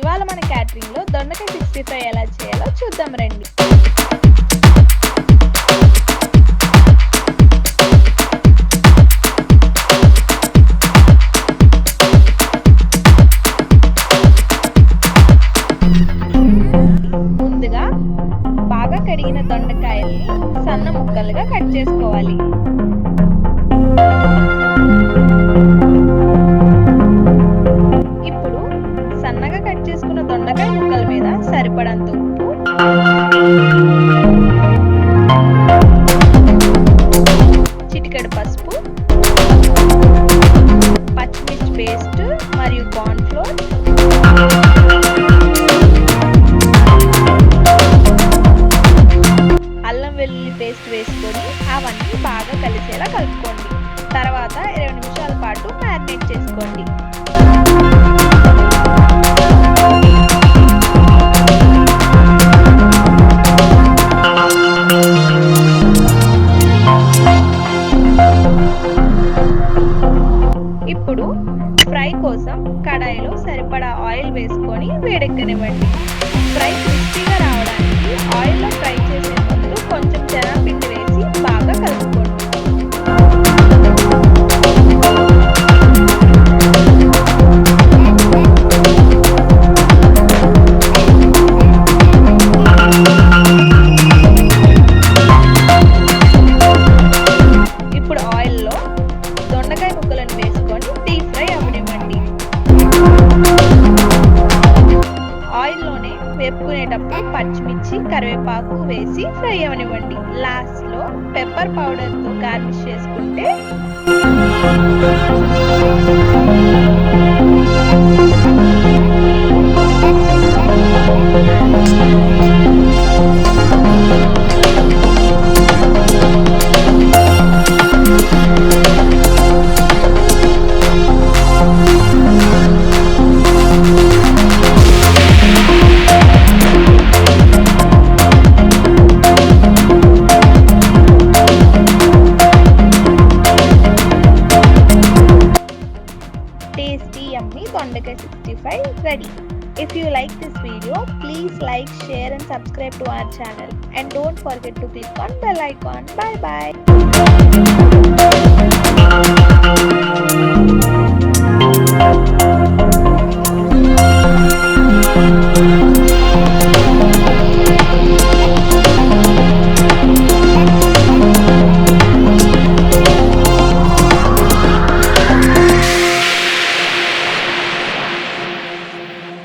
ఇవాళ మన క్యాటరింగ్లో దొండకాయ సిక్స్టీ ఫైవ్ ఎలా చేయాలో చూద్దాం రండి. ముందుగా బాగా కడిగిన దొండకాయల్ని సన్న ముక్కలుగా కట్ చేసుకోవాలి. వెల్లుల్లి పేస్ట్ వేసుకొని అవన్నీ బాగా కలిసేలా కలుపుకోండి. తర్వాత ఇరవై నిమిషాల పాటు మ్యారినేట్ చేసుకోండి. ఇప్పుడు ఫ్రై కోసం కడాయిలో సరిపడా ఆయిల్ వేసుకొని వేడెక్కనివ్వండి. ఫ్రై క్రిస్పీగా రావడానికి ఆయిల్లోనే పచ్చిమిర్చి కరివేపాకు వేసి ఫ్రై అవనివ్వండి. లాస్ట్లో పెప్పర్ పౌడర్తో గార్నిష్ చేసుకుంటే tasty yummy dondaka 65 ready. If you like this video please like share and subscribe to our channel. And don't forget to click on bell icon. Bye bye